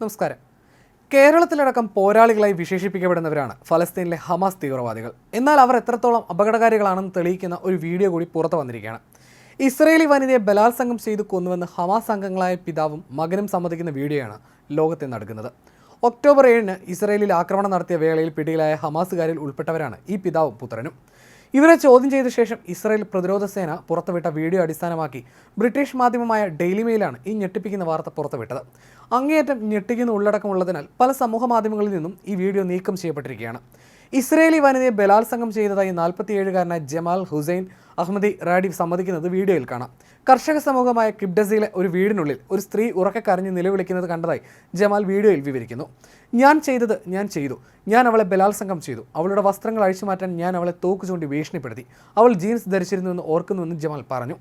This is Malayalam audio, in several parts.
നമസ്കാരം. കേരളത്തിലടക്കം പോരാളികളായി വിശേഷിപ്പിക്കപ്പെടുന്നവരാണ് ഫലസ്തീനിലെ ഹമാസ് തീവ്രവാദികൾ. എന്നാൽ അവർ എത്രത്തോളം അപകടകാരികളാണെന്ന് തെളിയിക്കുന്ന ഒരു വീഡിയോ കൂടി പുറത്തു വന്നിരിക്കുകയാണ്. ഇസ്രയേലി വനിതയെ ബലാത്സംഗം ചെയ്തു കൊന്നുവെന്ന് ഹമാസ് അംഗങ്ങളായ പിതാവും മകനും സമ്മതിക്കുന്ന വീഡിയോയാണ് ലോകത്തെ നടക്കുന്നത് ഒക്ടോബർ ഏഴിന് ഇസ്രയേലിൽ ആക്രമണം നടത്തിയ വേളയിൽ പിടിയിലായ ഹമാസുകാരിൽ ഉൾപ്പെട്ടവരാണ് ഈ പിതാവും പുത്രനും. ഇവരെ ചോദ്യം ചെയ്ത ശേഷം ഇസ്രായേൽ പ്രതിരോധ സേന പുറത്തുവിട്ട വീഡിയോ അടിസ്ഥാനമാക്കി ബ്രിട്ടീഷ് മാധ്യമമായ ഡെയിലി മെയിലാണ് ഈ ഞെട്ടിപ്പിക്കുന്ന വാർത്ത പുറത്തുവിട്ടത്. അങ്ങേയറ്റം ഞെട്ടിക്കുന്ന ഉള്ളടക്കമുള്ളതിനാൽ പല സമൂഹ മാധ്യമങ്ങളിൽ നിന്നും ഈ വീഡിയോ നീക്കം ചെയ്യപ്പെട്ടിരിക്കുകയാണ്. ഇസ്രയേലി വനിതയെ ബലാത്സംഗം ചെയ്തതായി നാൽപ്പത്തിയേഴുകാരനായ ജമാൽ ഹുസൈൻ അഹമ്മദി റാഡി സമ്മതിക്കുന്നത് വീഡിയോയിൽ കാണാം. കർഷക സമൂഹമായ കിബ്ഡസിയിലെ ഒരു വീടിനുള്ളിൽ ഒരു സ്ത്രീ ഉറക്കെ കരഞ്ഞ് നിലവിളിക്കുന്നത് കണ്ടതായി ജമാൽ വീഡിയോയിൽ വിവരിക്കുന്നു. ഞാൻ ചെയ്തത് ഞാൻ ചെയ്തു. ഞാൻ അവളെ ബലാത്സംഗം ചെയ്തു. അവളുടെ വസ്ത്രങ്ങൾ അഴിച്ചു മാറ്റാൻ ഞാൻ അവളെ തോക്ക് ചൂണ്ടി ഭീഷണിപ്പെടുത്തി. അവൾ ജീൻസ് ധരിച്ചിരുന്നുവെന്ന് ഓർക്കുന്നുവെന്ന് ജമാൽ പറഞ്ഞു.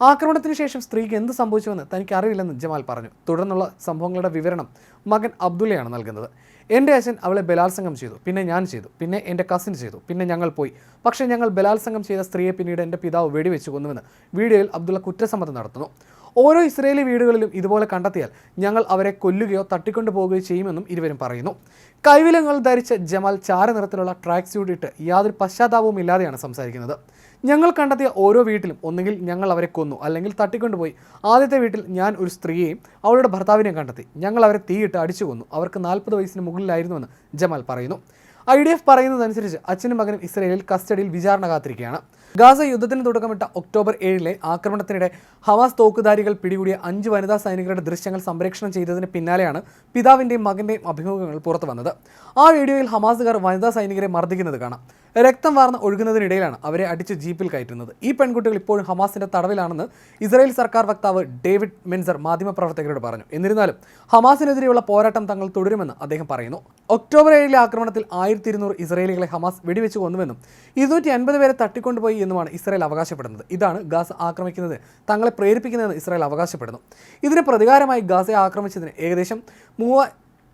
ആക്രമണത്തിന് ശേഷം സ്ത്രീക്ക് എന്ത് സംഭവിച്ചുവെന്ന് തനിക്ക് അറിയില്ലെന്ന് ജമാൽ പറഞ്ഞു. തുടർന്നുള്ള സംഭവങ്ങളുടെ വിവരണം മകൻ അബ്ദുള്ളയാണ് നൽകുന്നത്. എന്റെ അച്ഛൻ അവളെ ബലാത്സംഗം ചെയ്തു. പിന്നെ ഞാൻ ചെയ്തു. പിന്നെ എന്റെ കസിൻ ചെയ്തു. പിന്നെ ഞങ്ങൾ പോയി. പക്ഷേ ഞങ്ങൾ ബലാത്സംഗം ചെയ്ത സ്ത്രീയെ പിന്നീട് എന്റെ പിതാവ് വെടിവെച്ച് കൊന്നുവെന്ന് വീഡിയോയിൽ അബ്ദുള്ള കുറ്റസമ്മതം നടത്തുന്നു. ഓരോ ഇസ്രയേലി വീടുകളിലും ഇതുപോലെ കണ്ടെത്തിയാൽ ഞങ്ങൾ അവരെ കൊല്ലുകയോ തട്ടിക്കൊണ്ടു പോവുകയോ ചെയ്യുമെന്നും ഇരുവരും പറയുന്നു. കൈവിലങ്ങൾ ധരിച്ച ജമാൽ ചാരനിറത്തിലുള്ള ട്രാക്ക് സ്യൂട്ട് ഇട്ട് യാതൊരു പശ്ചാത്താപവും ഇല്ലാതെയാണ് സംസാരിക്കുന്നത്. ഞങ്ങൾ കണ്ടെത്തിയ ഓരോ വീട്ടിലും ഒന്നുകിൽ ഞങ്ങൾ അവരെ കൊന്നു അല്ലെങ്കിൽ തട്ടിക്കൊണ്ടുപോയി ആദ്യത്തെ വീട്ടിൽ ഞാൻ ഒരു സ്ത്രീയെയും അവളുടെ ഭർത്താവിനെയും കണ്ടെത്തി. ഞങ്ങൾ അവരെ തീയിട്ട് അടിച്ചു കൊന്നു. അവർക്ക് നാൽപ്പത് വയസ്സിന് മുകളിലായിരുന്നുവെന്ന് ജമാൽ പറയുന്നു. ഐ ഡി എഫ് പറയുന്നതനുസരിച്ച് അച്ഛനും മകനും ഇസ്രയേലിൽ കസ്റ്റഡിയിൽ വിചാരണ കാത്തിരിക്കുകയാണ്. ഗാസ യുദ്ധത്തിന് തുടക്കമിട്ട ഒക്ടോബർ ഏഴിലെ ആക്രമണത്തിനിടെ ഹവാസ് തോക്കുധാരികൾ പിടികൂടിയ അഞ്ച് വനിതാ സൈനികരുടെ ദൃശ്യങ്ങൾ സംപ്രേക്ഷണം ചെയ്തതിന് പിന്നാലെയാണ് പിതാവിന്റെയും മകന്റെയും അഭിമുഖങ്ങൾ പുറത്തു വന്നത്. ആ വീഡിയോയിൽ ഹമാസുകാർ വനിതാ സൈനികരെ മർദ്ദിക്കുന്നത് കാണാം. രക്തം വാർന്ന് ഒഴുകുന്നതിനിടയിലാണ് അവരെ അടിച്ച് ജീപ്പിൽ കയറ്റുന്നത്. ഈ പെൺകുട്ടികൾ ഇപ്പോഴും ഹമാസിന്റെ തടവിലാണെന്ന് ഇസ്രായേൽ സർക്കാർ വക്താവ് ഡേവിഡ് മെൻസർ മാധ്യമപ്രവർത്തകരോട് പറഞ്ഞു. എന്നിരുന്നാലും ഹമാസിനെതിരെയുള്ള പോരാട്ടം തങ്ങൾ തുടരുമെന്ന് അദ്ദേഹം പറയുന്നു. ഒക്ടോബർ ഏഴിലെ ആക്രമണത്തിൽ ആയിരത്തി ഇരുന്നൂറ് ഇസ്രായേലികളെ ഹമാസ് വെടിവെച്ച് കൊന്നുവെന്നും ഇരുന്നൂറ്റി അൻപത് പേരെ തട്ടിക്കൊണ്ടുപോയി എന്നുമാണ് ഇസ്രായേൽ അവകാശപ്പെടുന്നത്. ഇതാണ് ഗാസ ആക്രമിക്കുന്നത്. തങ്ങളെ പ്രേരിപ്പിക്കുന്നതെന്ന് ഇസ്രായേൽ അവകാശപ്പെടുന്നു. ഇതിന് പ്രതികാരമായി ഗാസയെ ആക്രമിച്ചതിന് ഏകദേശം മൂവ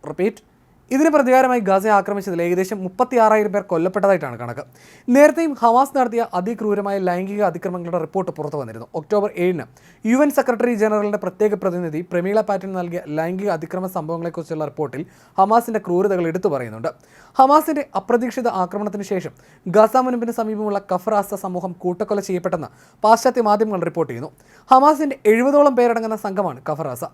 റിപ്പീറ്റ് ഇതിന് പ്രതികാരമായി ഗാസയെ ആക്രമിച്ചതിൽ ഏകദേശം മുപ്പത്തി ആറായിരം പേർ കൊല്ലപ്പെട്ടതായിട്ടാണ് കണക്ക്. നേരത്തെയും ഹവാസ് നടത്തിയ അതിക്രൂരമായ ലൈംഗിക അതിക്രമങ്ങളുടെ റിപ്പോർട്ട് പുറത്തു വന്നിരുന്നു. ഒക്ടോബർ ഏഴിന് യു എൻ സെക്രട്ടറി ജനറലിന്റെ പ്രത്യേക പ്രതിനിധി പ്രമീള പാറ്റൻ നൽകിയ ലൈംഗിക അതിക്രമ സംഭവങ്ങളെക്കുറിച്ചുള്ള റിപ്പോർട്ടിൽ ഹമാസിന്റെ ക്രൂരതകൾ എടുത്തു പറയുന്നുണ്ട്. ഹമാസിന്റെ അപ്രതീക്ഷിത ആക്രമണത്തിന് ശേഷം ഗാസ മുൻപിന് സമീപമുള്ള കഫറാസ സമൂഹം കൂട്ടക്കൊല ചെയ്യപ്പെട്ടെന്ന് പാശ്ചാത്യ മാധ്യമങ്ങൾ റിപ്പോർട്ട് ചെയ്യുന്നു. ഹമാസിന്റെ എഴുപതോളം പേരടങ്ങുന്ന സംഘമാണ് കഫറാസ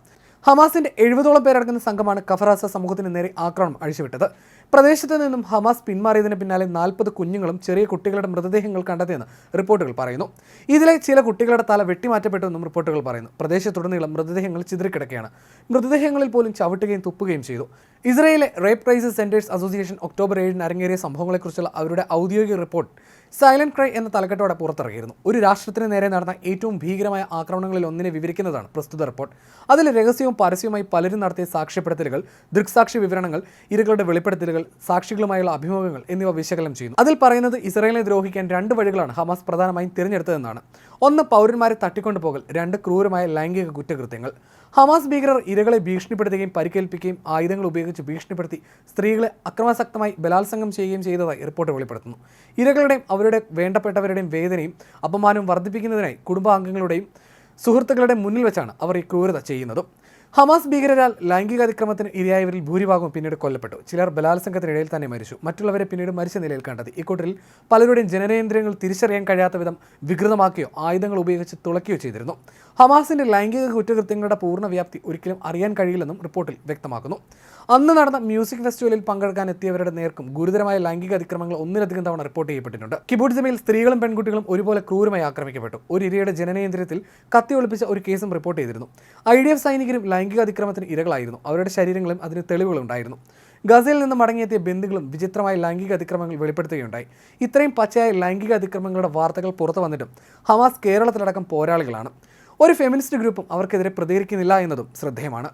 ഹമാസിന്റെ എഴുപതോളം പേരടങ്ങുന്ന സംഘമാണ് കഫറാസ സമൂഹത്തിന് നേരെ ആക്രമണം അഴിച്ചുവിട്ടത്. പ്രദേശത്ത് നിന്നും ഹമാസ് പിന്മാറിയതിന് പിന്നാലെ നാൽപ്പത് കുഞ്ഞുങ്ങളും ചെറിയ കുട്ടികളുടെ മൃതദേഹങ്ങൾ കണ്ടെത്തിയെന്ന് റിപ്പോർട്ടുകൾ പറയുന്നു. ഇതിലെ ചില കുട്ടികളുടെ തല വെട്ടിമാറ്റപ്പെട്ടുവെന്നും റിപ്പോർട്ടുകൾ പറയുന്നു. പ്രദേശത്തുടനീളം മൃതദേഹങ്ങൾ ചിതറിക്കിടക്കുകയാണ്. മൃതദേഹങ്ങളിൽ പോലും ചവിട്ടുകയും തുപ്പുകയും ചെയ്തു. ഇസ്രയേലിലെ rape crisis centres association October ഏഴിന് അരങ്ങേറിയ സംഭവങ്ങളെക്കുറിച്ചുള്ള അവരുടെ ഔദ്യോഗിക റിപ്പോർട്ട് സൈലന്റ് ക്രൈ എന്ന തലക്കെട്ടോടെ പുറത്തിറങ്ങിയിരുന്നു. ഒരു രാഷ്ട്രത്തിന് നേരെ നടന്ന ഏറ്റവും ഭീകരമായ ആക്രമണങ്ങളിൽ ഒന്നിനെ വിവരിക്കുന്നതാണ് പ്രസ്തുത റിപ്പോർട്ട്. അതിൽ രഹസ്യവും പരസ്യവുമായി പലരും നടത്തിയ സാക്ഷ്യപ്പെടുത്തലുകൾ ദൃക്സാക്ഷി വിവരണങ്ങൾ ഇരകളുടെ വെളിപ്പെടുത്തലുകൾ സാക്ഷികളുമായുള്ള അഭിമുഖങ്ങൾ എന്നിവ വിശകലനം ചെയ്യുന്നു. അതിൽ പറയുന്നത് ഇസ്രയേലിനെ ദ്രോഹിക്കാൻ രണ്ട് വഴികളാണ് ഹമാസ് പ്രധാനമായും തിരഞ്ഞെടുത്തതെന്നാണ്. ഒന്ന് പൗരന്മാരെ തട്ടിക്കൊണ്ടു പോകൽ രണ്ട് ക്രൂരമായ ലൈംഗിക കുറ്റകൃത്യങ്ങൾ. ഹമാസ് ഭീകരർ ഇരകളെ ഭീഷണിപ്പെടുത്തുകയും പരിക്കേൽപ്പിക്കുകയും ആയുധങ്ങൾ ഉപയോഗിച്ച് ഭീഷണിപ്പെടുത്തി സ്ത്രീകളെ അക്രമാസക്തമായി ബലാത്സംഗം ചെയ്യുകയും ചെയ്തതായി റിപ്പോർട്ട് വെളിപ്പെടുത്തുന്നു. ഇരകളുടെയും അവരുടെ വേണ്ടപ്പെട്ടവരുടെയും വേദനയും അപമാനവും വർദ്ധിപ്പിക്കുന്നതിനായി കുടുംബാംഗങ്ങളുടെയും സുഹൃത്തുക്കളുടെ മുന്നിൽ വെച്ചാണ് അവർ ഈ ക്രൂരത ചെയ്യുന്നതും. ഹമാസ് ഭീകരരാൽ ലൈംഗിക അതിക്രമത്തിന് ഇരയായവരിൽ ഭൂരിഭാഗവും പിന്നീട് കൊല്ലപ്പെട്ടു. ചിലർ ബലാത്സംഗത്തിനിടയിൽ തന്നെ മരിച്ചു. മറ്റുള്ളവരെ പിന്നീട് മരിച്ച നിലയിൽ കണ്ടത്. ഇക്കൂട്ടരിൽ പലരുടെയും ജനനേന്ദ്രിയങ്ങൾ തിരിച്ചറിയാൻ കഴിയാത്ത വിധം വികൃതമാക്കിയോ ആയുധങ്ങൾ ഉപയോഗിച്ച് തുളയ്ക്കുകയോ ചെയ്തിരുന്നു. ഹമാസിന്റെ ലൈംഗിക കുറ്റകൃത്യങ്ങളുടെ പൂർണ വ്യാപ്തി ഒരിക്കലും അറിയാൻ കഴിയില്ലെന്നും റിപ്പോർട്ടിൽ വ്യക്തമാക്കുന്നു. അന്ന് നടന്ന മ്യൂസിക് ഫെസ്റ്റിവലിൽ പങ്കെടുക്കാൻ എത്തിയവരുടെ നേർക്കും ഗുരുതരമായ ലൈംഗിക അതിക്രമങ്ങൾ ഒന്നിലധികം തവണ റിപ്പോർട്ട് ചെയ്യപ്പെട്ടിട്ടുണ്ട്. കിബുട്സമയിൽ സ്ത്രീകളും പെൺകുട്ടികളും ഒരുപോലെ ക്രൂരമായി ആക്രമിക്കപ്പെട്ടു. ഒരു ഇരയുടെ ജനനേന്ദ്രിയത്തിൽ കത്തി ഒളിപ്പിച്ച ഒരു കേസും റിപ്പോർട്ട് ചെയ്തിരുന്നു. ഐ ഡി എഫ് സൈനികരും ലൈംഗിക അതിക്രമത്തിന് ഇരകളായിരുന്നു. അവരുടെ ശരീരങ്ങളും അതിന് തെളിവുകളുണ്ടായിരുന്നു. ഗസയിൽ നിന്ന് മടങ്ങിയെത്തിയ ബന്ധുക്കളും വിചിത്രമായ ലൈംഗിക അതിക്രമങ്ങൾ വെളിപ്പെടുത്തുകയുണ്ടായി. ഇത്രയും പച്ചയായ ലൈംഗിക അതിക്രമങ്ങളുടെ വാർത്തകൾ പുറത്തു വന്നിട്ടും ഹമാസ് കേരളത്തിലടക്കം പോരാളികളാണ്. ഒരു ഫെമിനിസ്റ്റ് ഗ്രൂപ്പും അവർക്കെതിരെ പ്രതികരിക്കുന്നില്ല എന്നതും ശ്രദ്ധേയമാണ്.